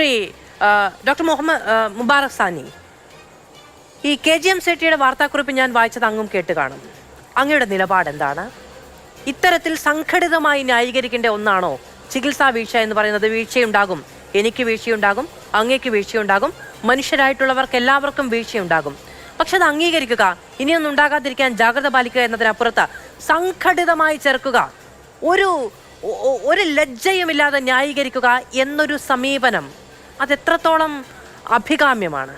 Shri doctor Muhammad Mubarak Sani. ഈ K G M സെട്ടിയുടെ വാർത്താക്കുറിപ്പ് ഞാൻ വായിച്ചത് അങ്ങും കേട്ട് കാണും. അങ്ങയുടെ നിലപാട് എന്താണ്? ഇത്തരത്തിൽ സംഘടിതമായി ന്യായീകരിക്കേണ്ട ഒന്നാണോ? ചികിത്സാ വീഴ്ച എന്ന് പറയുന്നത് വീഴ്ചയുണ്ടാകും. എനിക്ക് വീഴ്ചയുണ്ടാകും അങ്ങേക്ക് വീഴ്ചയുണ്ടാകും മനുഷ്യരായിട്ടുള്ളവർക്ക് എല്ലാവർക്കും വീഴ്ചയുണ്ടാകും. പക്ഷെ അത് അംഗീകരിക്കുക ഇനിയൊന്നും ഉണ്ടാകാതിരിക്കാൻ ജാഗ്രത പാലിക്കുക എന്നതിനപ്പുറത്ത് സംഘടിതമായി ചേർക്കുക ഒരു ഒരു ലജ്ജയുമില്ലാതെ ന്യായീകരിക്കുക എന്നൊരു സമീപനം അതെത്രത്തോളം അഭികാമ്യമാണ്?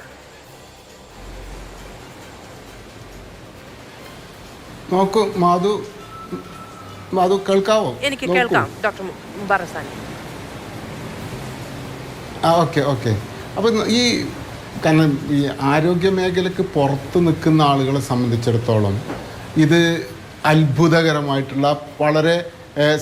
നോക്കൂ മാധു മാധു കേൾക്കാവോ? എനിക്ക് കേൾക്കാം ഡോക്ടർ മുബാറക് ആ ഓക്കെ ഓക്കെ. അപ്പം ഈ കാരണം ഈ ആരോഗ്യ മേഖലക്ക് പുറത്ത് നിൽക്കുന്ന ആളുകളെ സംബന്ധിച്ചിടത്തോളം ഇത് അത്ഭുതകരമായിട്ടുള്ള വളരെ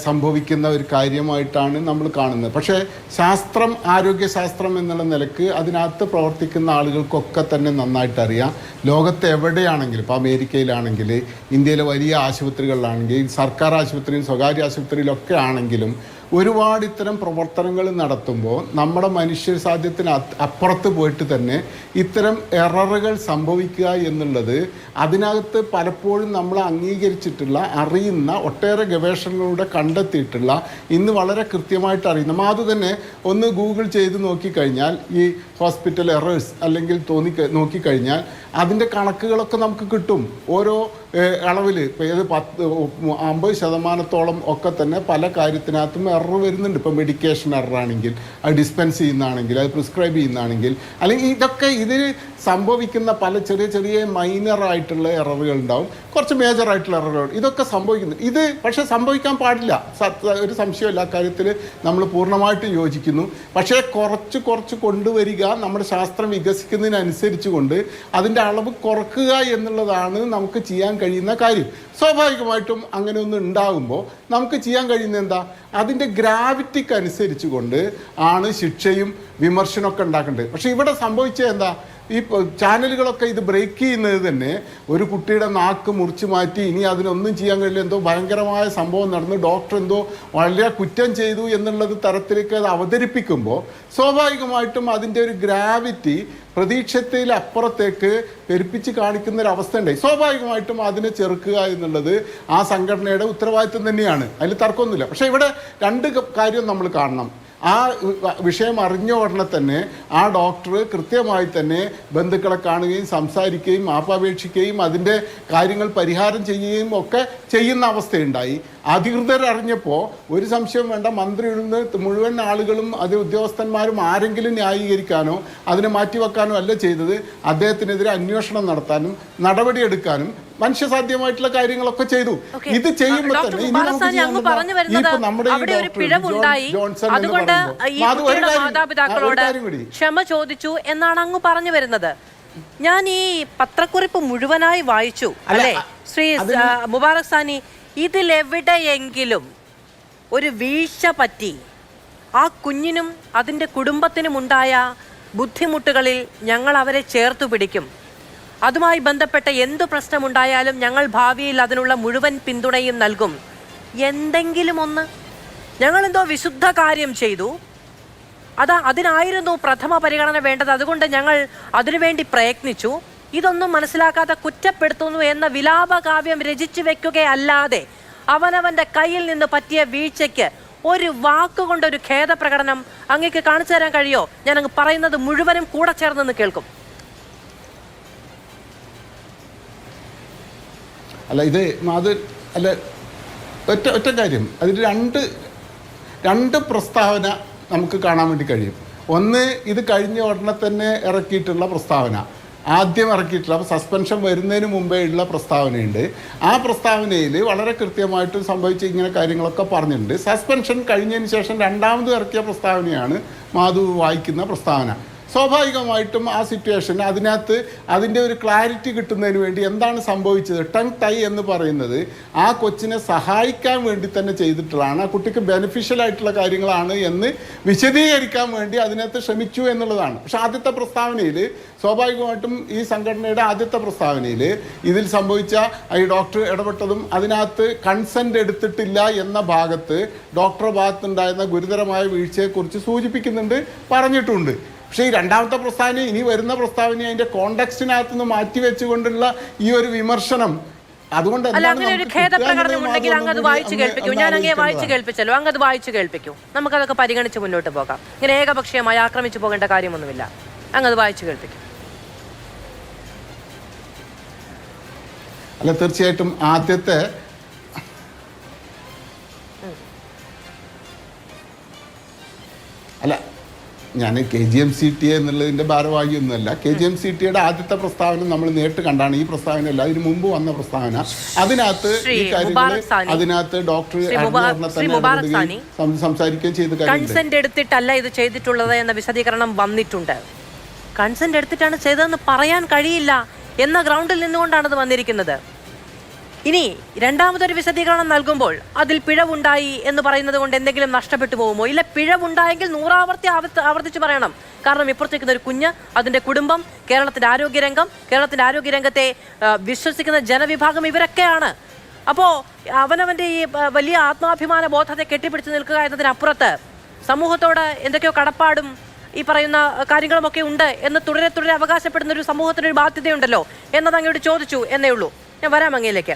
സംഭവിക്കുന്ന ഒരു കാര്യമായിട്ടാണ് നമ്മൾ കാണുന്നത്. പക്ഷേ ശാസ്ത്രം ആരോഗ്യശാസ്ത്രം എന്നുള്ള നിലയ്ക്ക് അതിനകത്ത് പ്രവർത്തിക്കുന്ന ആളുകൾക്കൊക്കെ തന്നെ നന്നായിട്ട് അറിയാം. ലോകത്ത് എവിടെയാണെങ്കിലും ഇപ്പോൾ അമേരിക്കയിലാണെങ്കിൽ ഇന്ത്യയിലെ വലിയ ആശുപത്രികളിലാണെങ്കിൽ സർക്കാർ ആശുപത്രിയും സ്വകാര്യ ആശുപത്രിയിലൊക്കെ ആണെങ്കിലും ഒരുപാട് ഇത്തരം പ്രവർത്തനങ്ങൾ നടത്തുമ്പോൾ നമ്മുടെ മനുഷ്യ സാധ്യത്തിന് അപ്പുറത്ത് പോയിട്ട് തന്നെ ഇത്തരം എററുകൾ സംഭവിക്കുക എന്നുള്ളത് അതിനകത്ത് പലപ്പോഴും നമ്മൾ അംഗീകരിച്ചിട്ടുള്ള അറിയുന്ന ഒട്ടേറെ ഗവേഷണങ്ങളിലൂടെ കണ്ടെത്തിയിട്ടുള്ള ഇന്ന് വളരെ കൃത്യമായിട്ട് അറിയുന്ന. അത് തന്നെ ഒന്ന് ഗൂഗിൾ ചെയ്ത് നോക്കിക്കഴിഞ്ഞാൽ ഈ ഹോസ്പിറ്റൽ എറേഴ്സ് അല്ലെങ്കിൽ തോന്നി നോക്കിക്കഴിഞ്ഞാൽ അതിന്റെ കണക്കുകളൊക്കെ നമുക്ക് കിട്ടും. ഓരോ അളവിൽ ഇപ്പോൾ ഏത് പത്ത് അമ്പത് ശതമാനത്തോളം ഒക്കെ തന്നെ പല കാര്യത്തിനകത്തും എറർ വരുന്നുണ്ട്. ഇപ്പോൾ മെഡിക്കേഷൻ എററാണെങ്കിൽ അത് ഡിസ്പെൻസ് ചെയ്യുന്നതാണെങ്കിൽ അത് പ്രിസ്ക്രൈബ് ചെയ്യുന്നതാണെങ്കിൽ. അല്ലെങ്കിൽ ഇതൊക്കെ ഇതിൽ സംഭവിക്കുന്ന പല ചെറിയ ചെറിയ മൈനർ ആയിട്ടുള്ള എററുകൾ ഉണ്ടാവും. കുറച്ച് മേജർ ആയിട്ടുള്ള എററുകൾ ഇതൊക്കെ സംഭവിക്കുന്നു. ഇത് പക്ഷേ സംഭവിക്കാൻ പാടില്ല. ഒരു സംശയമില്ല. കാര്യത്തിൽ നമ്മൾ പൂർണമായിട്ടും യോജിക്കുന്നു. പക്ഷേ കുറച്ച് കുറച്ച് കൊണ്ടുവരിക നമ്മുടെ ശാസ്ത്രം വികസിക്കുന്നതിനനുസരിച്ച് കൊണ്ട് അതിന്റെ അളവ് കുറക്കുക എന്നുള്ളതാണ് നമുക്ക് ചെയ്യാൻ കഴിയുന്ന കാര്യം. സ്വാഭാവികമായിട്ടും അങ്ങനെ ഒന്ന് ഉണ്ടാകുമ്പോൾ നമുക്ക് ചെയ്യാൻ കഴിയുന്ന എന്താ? അതിന്റെ ഗ്രാവിറ്റിക്ക് അനുസരിച്ച് കൊണ്ട് ആണ് ശിക്ഷയും വിമർശനമൊക്കെ ഉണ്ടാക്കേണ്ടത്. പക്ഷേ ഇവിടെ സംഭവിച്ചത് എന്താ? ഈ ചാനലുകളൊക്കെ ഇത് ബ്രേക്ക് ചെയ്യുന്നത് തന്നെ ഒരു കുട്ടിയുടെ നാക്ക് മുറിച്ച് മാറ്റി ഇനി അതിനൊന്നും ചെയ്യാൻ കഴിയില്ല. എന്തോ ഭയങ്കരമായ സംഭവം നടന്നു ഡോക്ടർ എന്തോ വളരെ കുറ്റം ചെയ്തു എന്നുള്ളത് തരത്തിലേക്ക് അത് അവതരിപ്പിക്കുമ്പോൾ സ്വാഭാവികമായിട്ടും അതിന്റെ ഒരു ഗ്രാവിറ്റി പ്രതീക്ഷത്തിൽ അപ്പുറത്തേക്ക് പെരുപ്പിച്ച് കാണിക്കുന്ന ഒരു അവസ്ഥ ഉണ്ടായി സ്വാഭാവികമായിട്ടും അതിനെ ചെറുക്കുക എന്നുള്ളത് ആ സംഘടനയുടെ ഉത്തരവാദിത്വം തന്നെയാണ്. അതിൽ തർക്കമൊന്നുമില്ല. പക്ഷേ ഇവിടെ രണ്ട് കാര്യം നമ്മൾ കാണണം. ആ വിഷയം അറിഞ്ഞ ഉടനെ തന്നെ ആ ഡോക്ടർ കൃത്യമായി തന്നെ ബന്ധുക്കളെ കാണുകയും സംസാരിക്കുകയും മാപ്പപേക്ഷിക്കുകയും അതിന്റെ കാര്യങ്ങൾ പരിഹാരം ചെയ്യുകയും ഒക്കെ ചെയ്യുന്ന അവസ്ഥയുണ്ടായി. അധികൃതർ അറിഞ്ഞപ്പോൾ ഒരു സംശയം വേണ്ട മന്ത്രി നിന്ന് മുഴുവൻ ആളുകളും അത് ഉദ്യോഗസ്ഥന്മാരും ആരെങ്കിലും ന്യായീകരിക്കാനോ അതിനെ മാറ്റിവെക്കാനോ അല്ല ചെയ്തത്. അദ്ദേഹത്തിനെതിരെ അന്വേഷണം നടത്താനും നടപടിയെടുക്കാനും മനുഷ്യസാധ്യമായിട്ടുള്ള കാര്യങ്ങളൊക്കെ ചെയ്തു. ഇത് ചെയ്യുമ്പോൾ തന്നെ ക്ഷമ ചോദിച്ചു എന്നാണ് അങ്ങ് പറഞ്ഞു വരുന്നത്. ഞാൻ ഈ പത്രക്കുറിപ്പ് മുഴുവനായി വായിച്ചു അല്ലേ ശ്രീ മുബാറക് സാനി ഇതിലെവിടെയെങ്കിലും ഒരു വീഴ്ച പറ്റി ആ കുഞ്ഞിനും അതിന്റെ കുടുംബത്തിനും ഉണ്ടായ ബുദ്ധിമുട്ടുകളിൽ ഞങ്ങൾ അവരെ ചേർത്തു പിടിക്കും. അതുമായി ബന്ധപ്പെട്ട എന്തു പ്രശ്നമുണ്ടായാലും ഞങ്ങൾ ഭാവിയിൽ അതിനുള്ള മുഴുവൻ പിന്തുണയും നൽകും. എന്തെങ്കിലും ഒന്ന് ഞങ്ങളെന്തോ വിശുദ്ധ കാര്യം ചെയ്തു അതാ അതിനായിരുന്നു പ്രഥമ പരിഗണന വേണ്ടത്. അതുകൊണ്ട് ഞങ്ങൾ അതിനുവേണ്ടി പ്രയത്നിച്ചു. ഇതൊന്നും മനസ്സിലാക്കാതെ കുറ്റപ്പെടുത്തുന്നു എന്ന വിലാപകാവ്യം രചിച്ചു വെക്കുകയല്ലാതെ അവനവന്റെ കയ്യിൽ നിന്ന് പറ്റിയ വീഴ്ചയ്ക്ക് ഒരു വാക്കുകൊണ്ട് ഒരു ഖേദപ്രകടനം അങ്ങേക്ക് കാണിച്ചു തരാൻ കഴിയോ? ഞാൻ അങ്ങ് പറയുന്നത് മുഴുവനും കൂടെ ചേർന്ന് കേൾക്കും. അല്ല ഇത് അത് അല്ല ഒറ്റ ഒറ്റ കാര്യം. അതിന് രണ്ട് രണ്ട് പ്രസ്താവന നമുക്ക് കാണാൻ വേണ്ടി കഴിയും. ഒന്ന് ഇത് കഴിഞ്ഞ ഉടനെ തന്നെ ഇറക്കിയിട്ടുള്ള പ്രസ്താവന. ആദ്യം ഇറക്കിയിട്ടുള്ള സസ്പെൻഷൻ വരുന്നതിന് മുമ്പേ ഉള്ള പ്രസ്താവനയുണ്ട്. ആ പ്രസ്താവനയിൽ വളരെ കൃത്യമായിട്ട് സംഭവിച്ച ഇങ്ങനെ കാര്യങ്ങളൊക്കെ പറഞ്ഞിട്ടുണ്ട്. സസ്പെൻഷൻ കഴിഞ്ഞതിന് ശേഷം രണ്ടാമത് ഇറക്കിയ പ്രസ്താവനയാണ് മാധു വായിക്കുന്ന പ്രസ്താവന. സ്വാഭാവികമായിട്ടും ആ സിറ്റുവേഷൻ അതിനകത്ത് അതിന്റെ ഒരു ക്ലാരിറ്റി കിട്ടുന്നതിന് വേണ്ടി എന്താണ് സംഭവിച്ചത്? ടങ് ടൈ എന്ന് പറയുന്നത് ആ കൊച്ചിനെ സഹായിക്കാൻ വേണ്ടി തന്നെ ചെയ്തിട്ടുള്ളതാണ്. ആ കുട്ടിക്ക് ബെനിഫിഷ്യൽ ആയിട്ടുള്ള കാര്യങ്ങളാണ് എന്ന് വിശദീകരിക്കാൻ വേണ്ടി അതിനകത്ത് ശ്രമിച്ചു എന്നുള്ളതാണ്. പക്ഷെ ആദ്യത്തെ പ്രസ്താവനയിൽ സ്വാഭാവികമായിട്ടും ഈ സംഘടനയുടെ ആദ്യത്തെ പ്രസ്താവനയിൽ ഇതിൽ സംഭവിച്ച ഈ ഡോക്ടർ ഇടപെട്ടതും അതിനകത്ത് കൺസെന്റ് എടുത്തിട്ടില്ല എന്ന ഭാഗത്ത് ഡോക്ടറുടെ ഭാഗത്തുണ്ടായിരുന്ന ഗുരുതരമായ വീഴ്ചയെക്കുറിച്ച് സൂചിപ്പിക്കുന്നുണ്ട് പറഞ്ഞിട്ടുണ്ട്. പക്ഷേ ഈ രണ്ടാമത്തെ പ്രസ്താവന ഇനി വരുന്ന പ്രസ്താവന അതിന്റെ കോണ്ടക്സ്റ്റിനകത്ത് നിന്ന് മാറ്റി വെച്ചുകൊണ്ടുള്ള ഈ ഒരു വിമർശനം. അതുകൊണ്ട് അങ്ങ് അത് വായിച്ചു കേൾപ്പിക്കൂ. ഞാൻ അങ്ങേ വായിച്ചു കേൾപ്പിച്ചല്ലോ. അങ്ങ് അത് വായിച്ചു കേൾപ്പിക്കൂ. നമുക്കതൊക്കെ പരിഗണിച്ച് മുന്നോട്ട് പോകാം. ഇങ്ങനെ ഏകപക്ഷീയമായി ആക്രമിച്ചു പോകേണ്ട കാര്യമൊന്നുമില്ല. അങ്ങ് അത് വായിച്ചു കേൾപ്പിക്കും. അല്ല തീർച്ചയായിട്ടും ആദ്യത്തെ ഞാൻ K G M C T എന്നുള്ളതിന്റെ ഭാരവാഹിയൊന്നുമല്ല. കെ ജി എം സി ടിയുടെ ആദ്യത്തെ പ്രസ്താവന നമ്മൾ നേരിട്ട് കണ്ടാണ്. ഈ പ്രസ്താവന അല്ല അതിന് മുമ്പ് വന്ന പ്രസ്താവന. അതിനകത്ത് ഈ കാര്യങ്ങൾ അതിനകത്ത് ഡോക്ടർ സംസാരിക്കുകയും ചെയ്ത് കൺസെന്റ് എടുത്തിട്ടല്ല ഇത് ചെയ്തിട്ടുള്ളത് എന്ന വിശദീകരണം വന്നിട്ടുണ്ട്. കൺസെന്റ് എടുത്തിട്ടാണ് ചെയ്തതെന്ന് പറയാൻ കഴിയില്ല എന്ന ഗ്രൗണ്ടിൽ നിന്നുകൊണ്ടാണ് ഇത് വന്നിരിക്കുന്നത്. ഇനി രണ്ടാമതൊരു വിശദീകരണം നൽകുമ്പോൾ അതിൽ പിഴവുണ്ടായി എന്ന് പറയുന്നത് കൊണ്ട് എന്തെങ്കിലും നഷ്ടപ്പെട്ടു പോകുമോ? ഇല്ല പിഴവുണ്ടായെങ്കിൽ നൂറാവർത്തി ആവർത്തിച്ച് പറയണം. കാരണം ഇപ്പുറത്തേക്കുന്ന ഒരു കുഞ്ഞ് അതിന്റെ കുടുംബം കേരളത്തിന്റെ ആരോഗ്യരംഗം കേരളത്തിന്റെ ആരോഗ്യരംഗത്തെ വിശ്വസിക്കുന്ന ജനവിഭാഗം ഇവരൊക്കെയാണ്. അപ്പോൾ അവനവന്റെ ഈ വലിയ ആത്മാഭിമാന ബോധത്തെ കെട്ടിപ്പിടിച്ച് നിൽക്കുക എന്നതിനപ്പുറത്ത് സമൂഹത്തോട് എന്തൊക്കെയോ കടപ്പാടും ഈ പറയുന്ന കാര്യങ്ങളുമൊക്കെ ഉണ്ട് എന്ന് തുടരെ തുടരെ അവകാശപ്പെടുന്ന ഒരു സമൂഹത്തിനൊരു ബാധ്യതയുണ്ടല്ലോ എന്നത് അങ്ങോട്ട് ചോദിച്ചു എന്നേ ഉള്ളൂ. ഞാൻ വരാം അങ്ങയിലേക്ക്.